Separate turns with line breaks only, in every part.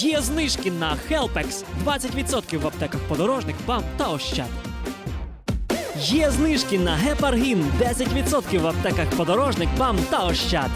Є знижки на Helpex 20% в аптеках подорожник, БАМ та Ощад. Є знижки на Гепаргін 10% в аптеках подорожник, БАМ та Ощад.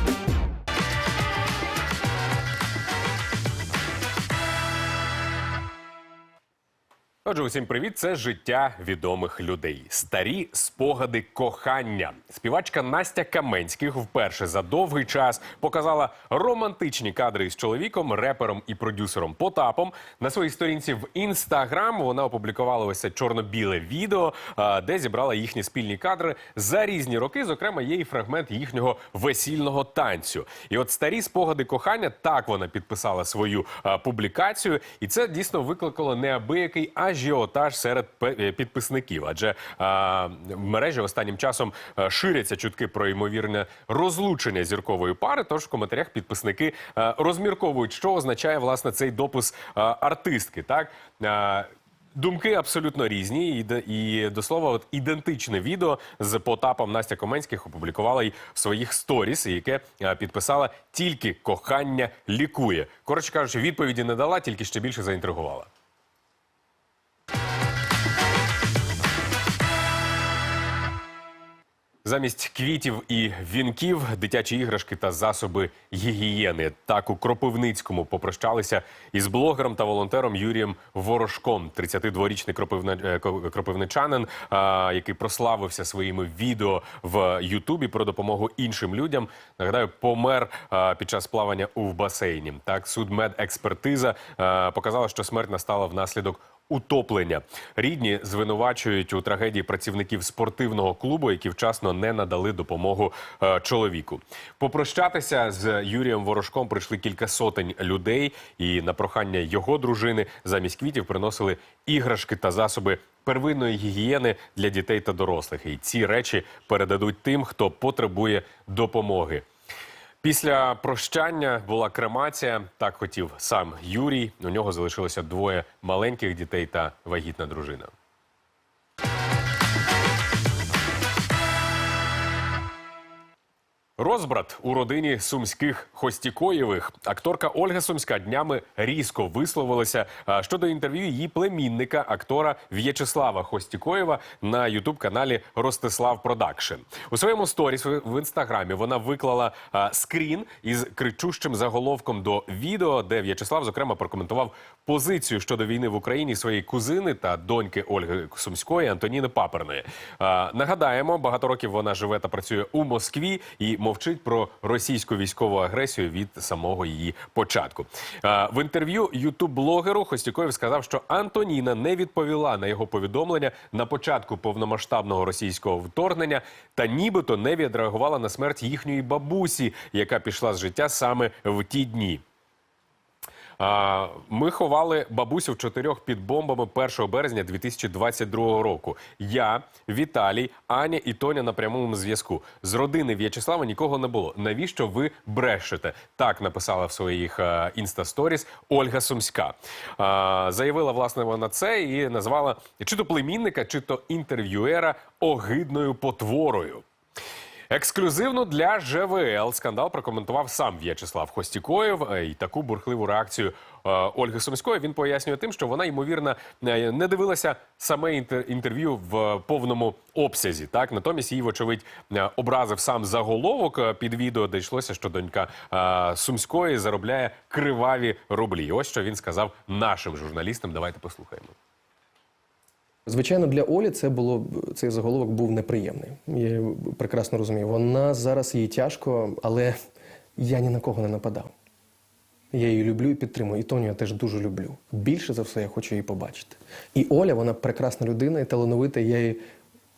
Отже, усім привіт! Це життя відомих людей. Старі спогади кохання. Співачка Настя Каменських вперше за довгий час показала романтичні кадри із чоловіком, репером і продюсером Потапом. На своїй сторінці в інстаграм вона опублікувала ось чорно-біле відео, де зібрала їхні спільні кадри за різні роки. Зокрема, є і фрагмент їхнього весільного танцю. І от старі спогади кохання так вона підписала свою публікацію, і це дійсно викликало неабиякий ажіотаж серед е, підписників. Адже а, в мережі останнім часом ширяться чутки про ймовірне розлучення зіркової пари. Тож в коментарях підписники а, розмірковують, що означає власне цей допис а, артистки. Так А, Думки абсолютно різні, і, і до слова, от ідентичне відео з Потапом Настя Коменських опублікувала й в своїх сторіс, яке е, підписала тільки кохання лікує. Коротше кажучи, відповіді не дала, тільки ще більше заінтригувала. Замість квітів і вінків, дитячі іграшки та засоби гігієни. Так у Кропивницькому попрощалися із блогером та волонтером Юрієм Ворожком. 32-річний кропивни... е, кропивничанин, який прославився своїми відео в Ютубі про допомогу іншим людям. Нагадаю, помер під час плавання у басейні. Так, судмедекспертиза а, показала, що смерть настала внаслідок утоплення. Рідні звинувачують у трагедії працівників спортивного клубу, які вчасно не надали допомогу е, чоловіку. Попрощатися з Юрієм Ворожком прийшли кілька сотень людей, і на прохання його дружини замість квітів приносили іграшки та засоби. Первинної гігієни для дітей та дорослих, і ці речі передадуть тим, хто потребує допомоги. Після прощання була кремація. Так хотів сам Юрій. У нього залишилося двоє маленьких дітей та вагітна дружина. Розбрат у родині сумських Хостікоєвих. Акторка Ольга Сумська днями різко висловилася щодо інтерв'ю її племінника, актора В'ячеслава Хостікоєва на ютуб-каналі Ростислав Продакшн. У своєму сторіс в інстаграмі вона виклала скрін із кричущим заголовком до відео, де В'ячеслав зокрема прокоментував позицію щодо війни в Україні своєї кузини та доньки Ольги Сумської Антоніни Паперної. Нагадаємо, багато років вона живе та працює у Москві і мовчить про російську військову агресію від самого її початку. В інтерв'ю ютуб-блогеру Хостікоєв сказав, що Антоніна не відповіла на його повідомлення на початку повномасштабного російського вторгнення та нібито не відреагувала на смерть їхньої бабусі, яка пішла з життя саме в ті дні. Ми ховали бабусю в чотирьох під бомбами 1 березня 2022 року. Я, Віталій, Аня і Тоня на прямому зв'язку. З родини В'ячеслава нікого не було. Навіщо ви брешете? Так написала в своїх е, інстасторіс Ольга Сумська. Заявила власне вона це і назвала чи то племінника, чи то інтерв'юера огидною потворою. Ексклюзивно для ЖВЛ скандал прокоментував сам В'ячеслав Хостікоєв. Е, І таку бурхливу реакцію е, Ольги Сумської він пояснює тим, що вона ймовірно е, не дивилася саме інтер- інтерв'ю в повному обсязі. Так натомість її, вочевидь, образив сам заголовок під відео, де йшлося, що донька Сумської заробляє криваві рублі. Ось що він сказав нашим журналістам. Давайте послухаємо.
Звичайно, для Олі це було цей заголовок був неприємний. Я прекрасно розумію. Вона зараз їй тяжко, але я ні на кого не нападав. Я її люблю і підтримую. І Тоню я теж дуже люблю. Більше за все я хочу її побачити. І Оля, вона прекрасна людина і талановита. Я їй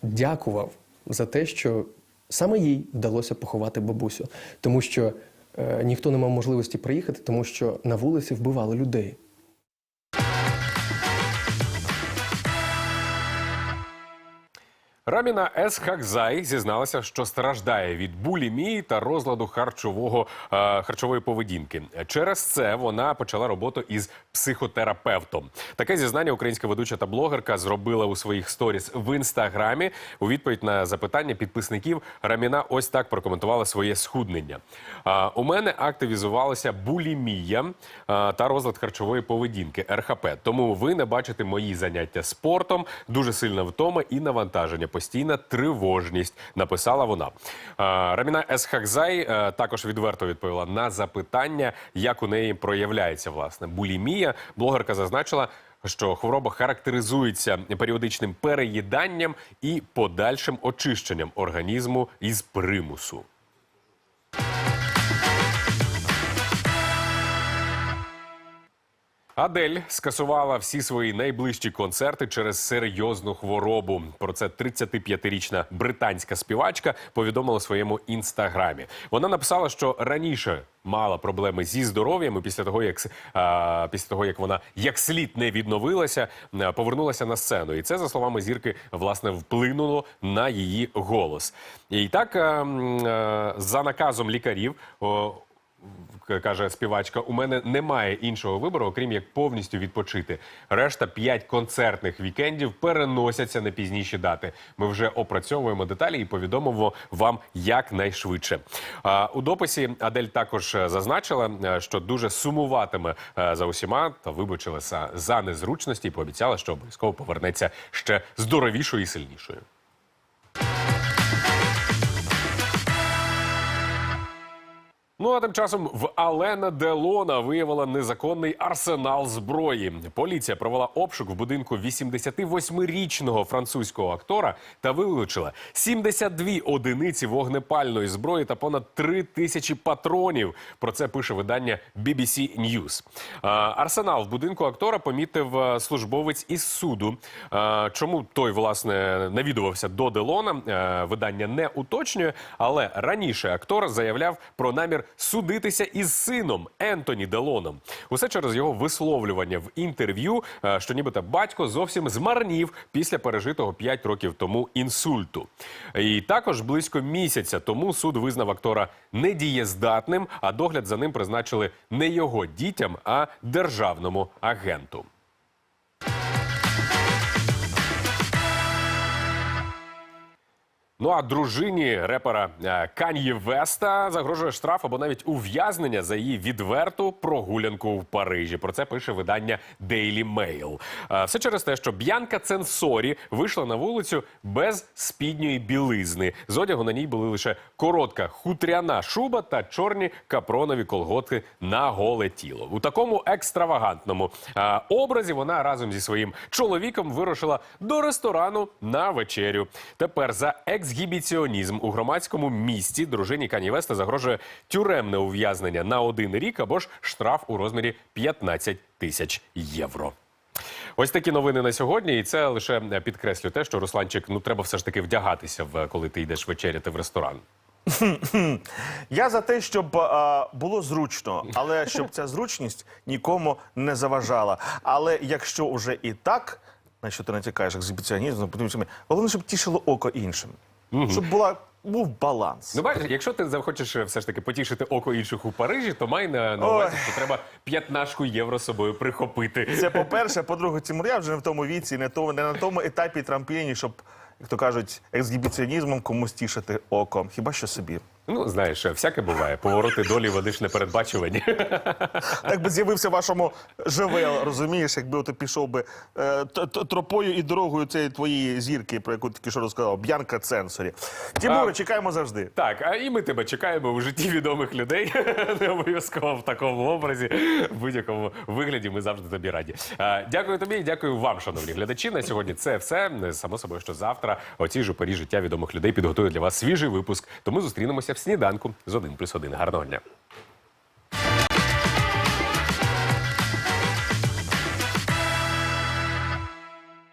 дякував за те, що саме їй вдалося поховати бабусю. Тому що е, ніхто не мав можливості приїхати, тому що на вулиці вбивали людей.
Раміна С. Хакзай зізналася, що страждає від булімії та розладу харчового, е, харчової поведінки. Через це вона почала роботу із психотерапевтом. Таке зізнання українська ведуча та блогерка зробила у своїх сторіс в інстаграмі. У відповідь на запитання підписників Раміна ось так прокоментувала своє схуднення. А, у мене активізувалася булімія а, та розлад харчової поведінки РХП. Тому ви не бачите мої заняття спортом, дуже сильна втома і навантаження, постійна тривожність. Написала вона. Раміна Есхакзай е, також відверто відповіла на запитання, як у неї проявляється власне булімія. Блогерка зазначила. Що хвороба характеризується періодичним переїданням і подальшим очищенням організму із примусу. Адель скасувала всі свої найближчі концерти через серйозну хворобу. Про це 35-річна британська співачка повідомила у своєму інстаграмі. Вона написала, що раніше мала проблеми зі здоров'ям і після того, як а, після того, як вона як слід не відновилася, повернулася на сцену. І це за словами зірки власне вплинуло на її голос. І так, а, а, за наказом лікарів. Каже співачка, у мене немає іншого вибору, окрім як повністю відпочити. Решта п'ять концертних вікендів переносяться на пізніші дати. Ми вже опрацьовуємо деталі і повідомимо вам якнайшвидше. У дописі Адель також е, зазначила, е, що дуже сумуватиме е, за усіма та вибачилася за незручності і пообіцяла, що обов'язково повернеться ще здоровішою і сильнішою. Ну а тим часом в Алена Делона виявила незаконний арсенал зброї. Поліція провела обшук в будинку 88-річного французького актора та вилучила 72 одиниці вогнепальної зброї та понад 3 тисячі патронів. Про це пише видання BBC News. Арсенал в будинку актора помітив службовець із суду. Чому той власне навідувався до Делона? Видання не уточнює, але раніше актор заявляв про намір судитися із сином Ентоні Делоном. Усе через його висловлювання в інтерв'ю, е, що нібито батько зовсім змарнів після пережитого 5 років тому інсульту. І також близько місяця тому суд визнав актора недієздатним, а догляд за ним призначили не його дітям, а державному агенту. Ну а дружині репера е, Кан'ї Веста загрожує штраф або навіть ув'язнення за її відверту прогулянку в Парижі. Про це пише видання Daily Mail. Е, Все через те, що Б'янка Ценсорі вийшла на вулицю без спідньої білизни. З одягу на ній були лише коротка хутряна шуба та чорні капронові колготки на голе тіло. У такому екстравагантному е, образі вона разом зі своїм чоловіком вирушила до ресторану на вечерю. Тепер за ексгібіціонізм у громадському місті дружині Кані Веста загрожує тюремне ув'язнення на один рік або ж штраф у розмірі 15 тисяч євро. Ось такі новини на сьогодні, і це лише підкреслює те, що Русланчик, ну треба все ж таки вдягатися, коли ти йдеш вечеряти в ресторан.
Я за те, щоб а, було зручно, але щоб ця зручність нікому не заважала. Але якщо вже і так, на що ти натякаєш екзибіціонізм, ну, головне, щоб тішило око іншим. Щоб була, був баланс.
Ну, бачиш, якщо ти захочеш е, все ж таки потішити око інших у Парижі, то май на, на увазі, що треба 15 євро з собою прихопити.
Це по-перше, по-друге, Тимур, я вже не в тому віці, не, то, не на тому етапі трампліні, щоб, як то кажуть, ексгібіціонізмом комусь тішити око. Хіба що собі.
Ну, знаєш, всяке буває. Повороти долі вони ж непередбачувані.
Так би з'явився в вашому ЖВЛ, розумієш, якби ти пішов би е, т- т- тропою і дорогою цієї твоєї зірки, про яку тільки що розказав, Б'янка Ценсорі. Тимуре,
А.
чекаємо завжди.
Так, а і ми тебе чекаємо у житті відомих людей. Не обов'язково в такому образі, в будь-якому вигляді. Ми завжди тобі раді. А, Дякую тобі і дякую вам, шановні глядачі. На сьогодні це все. Само собою, що завтра о цій же порі життя відомих людей підготує для вас свіжий випуск. Тому зустрінемося в сніданку з один плюс один. Гарного дня.